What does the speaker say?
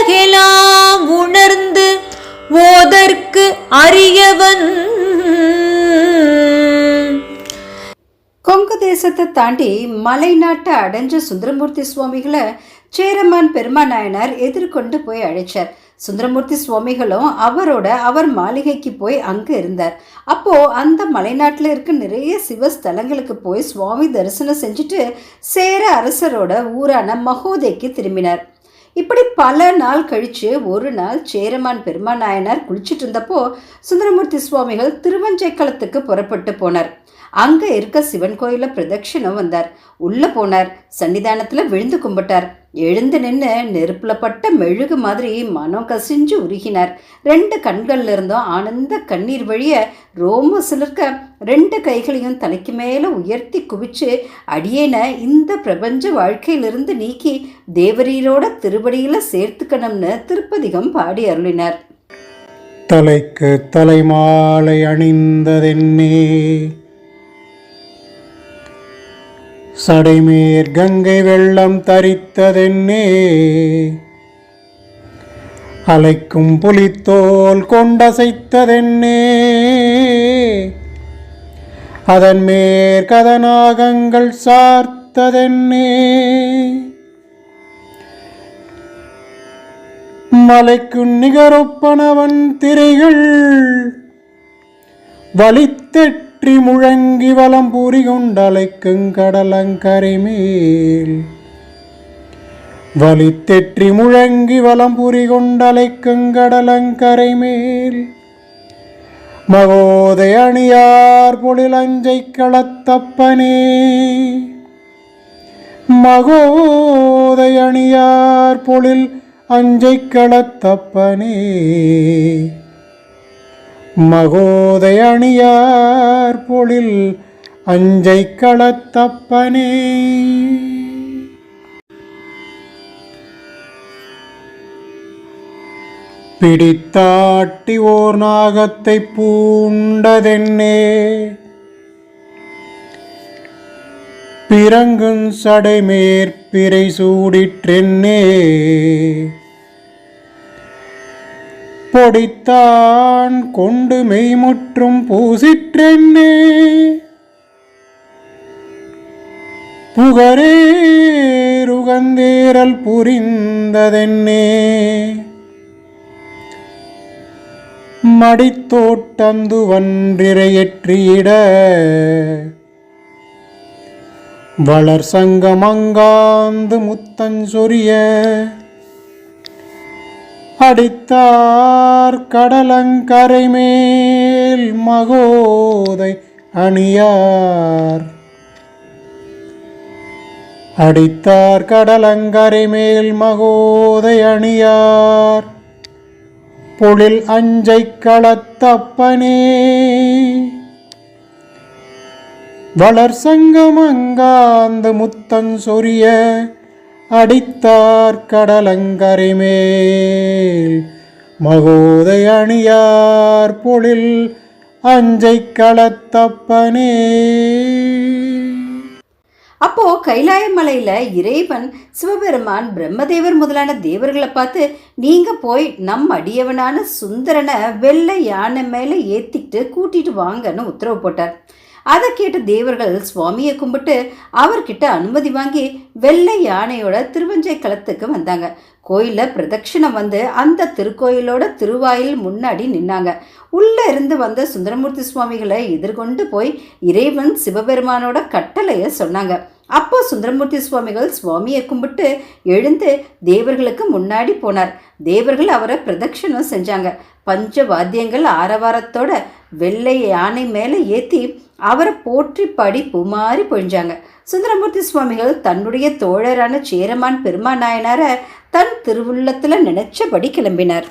உலகெலாம் உணர்ந்து ஓதற்கு அரியவன். கொங்கு தேசத்தை தாண்டி மலைநாட்டை அடைஞ்ச சுந்தரமூர்த்தி சுவாமிகளை சேரமான் பெருமான் நாயனார் எதிர்கொண்டு போய் அழைச்சார். சுந்தரமூர்த்தி சுவாமிகளும் அவரோட அவர் மாளிகைக்கு போய் அங்கே இருந்தார். அப்போ அந்த மலைநாட்டில் இருக்க நிறைய சிவஸ்தலங்களுக்கு போய் சுவாமி தரிசனம் செஞ்சுட்டு சேர அரசரோட ஊரான மகோதைக்கு திரும்பினார். இப்படி பல நாள் கழித்து ஒரு நாள் சேரமான் பெருமான் நாயனார் குளிச்சிட்டு இருந்தப்போ சுந்தரமூர்த்தி சுவாமிகள் திருவஞ்சைக்களத்துக்கு புறப்பட்டு போனார். அங்கே இருக்க சிவன் கோயிலில் பிரதட்சிணம் வந்தார். உள்ளே போனார். சன்னிதானத்தில் விழுந்து கும்பிட்டார். எழுந்து நின்று நெருப்புல பட்ட மெழுகு மாதிரி மனம் கசிஞ்சு உருகினார். ரெண்டு கண்கள்ல இருந்தும் ஆனந்த கண்ணீர் வழிய ரோம சிலிர்க்க ரெண்டு கைகளையும் தலைக்கு மேல உயர்த்தி குவிச்சு அடியேன இந்த பிரபஞ்ச வாழ்க்கையிலிருந்து நீக்கி தேவரீரோட திருவடியில சேர்த்துக்கணும்னு திருப்பதிகம் பாடி அருளினார். தலைக்கு தலைமாலை அணிந்ததென்னே சடைமேற் கங்கை வெள்ளம் தரித்ததென்னே. அலைக்கும் புலித்தோல் கொண்டசைத்ததென்னே. அதன் மேற்கதநாகங்கள் சார்த்ததென்னே. மலைக்கு நிகரொப்பனவன் திரைகள் வெற்றி முழங்கி வலம் பூரி கொண்டலைக்குங் கடலங்கரை வலித்தெற்றி முழங்கி வலம் பூரி கொண்டலைக்குங் கடலங்கரை மேல். மகோதை அணியார் பொழிலஞ்சை களத்தப்பனே. மகோதை அணியார் பொழில் அஞ்சை களத்தப்பனே. மகோதயணியார் பொழில் அஞ்சை களத்தப்பனே. பிடித்தாட்டி ஓர் நாகத்தை பூண்டதென்னே. பிறங்குஞ் சடைமேற்பிறை சூடிற்றென்னே. பொடித்தான் கொண்டு மெய்முற்றும் பூசிற்றென்னே. புகரேருகந்தேரல் புரிந்ததென்னே. மடித்தோட்டந்து வன்றிரையற்றியிட வளர் சங்கமங்காந்து முத்தஞ்சொரிய அடித்தார் கடலங்கரை மேல் மகோதை அணியார். அடித்தார் கடலங்கரை மேல் மகோதை அணியார். பொழில் அஞ்சை களத்தப்பனே. வளர் சங்கமங்காந்த முத்தன் சொரிய அடித்தார் கடலங்கரிமேல். மகோதை அணியார் பொழில் அஞ்சை களத்தப்பனே. அப்போ கைலாய மலையில இறைவன் சிவபெருமான் பிரம்மதேவர் முதலான தேவர்களை பார்த்து நீங்க போய் நம் அடியவனான சுந்தரனை வெள்ளை யானை மேல ஏத்திட்டு கூட்டிட்டு வாங்கன்னு உத்தரவு போட்டார். அதை கேட்ட தேவர்கள் சுவாமியை கும்பிட்டு அவர்கிட்ட அனுமதி வாங்கி வெள்ளை யானையோட திருவஞ்சை களத்துக்கு வந்தாங்க. கோயிலில் பிரதட்சிணம் வந்து அந்த திருக்கோயிலோட திருவாயில் முன்னாடி நின்னாங்க. உள்ளே இருந்து வந்த சுந்தரமூர்த்தி சுவாமிகளை எதிர்கொண்டு போய் இறைவன் சிவபெருமானோட கட்டளையை சொன்னாங்க. அப்போ சுந்தரமூர்த்தி சுவாமிகள் சுவாமியை கும்பிட்டு எழுந்து தேவர்களுக்கு முன்னாடி போனார். தேவர்கள் அவரை பிரதட்சணம் செஞ்சாங்க. பஞ்ச வாத்தியங்கள் ஆரவாரத்தோட வெள்ளை யானை மேலே ஏற்றி அவரை போற்றி படி புமாறி பொழிஞ்சாங்க. சுந்தரமூர்த்தி சுவாமிகள் தன்னுடைய தோழரான சேரமான் பெருமான் நாயனாரை தன் திருவுள்ளத்தில் நினைச்சபடி கிளம்பினார்.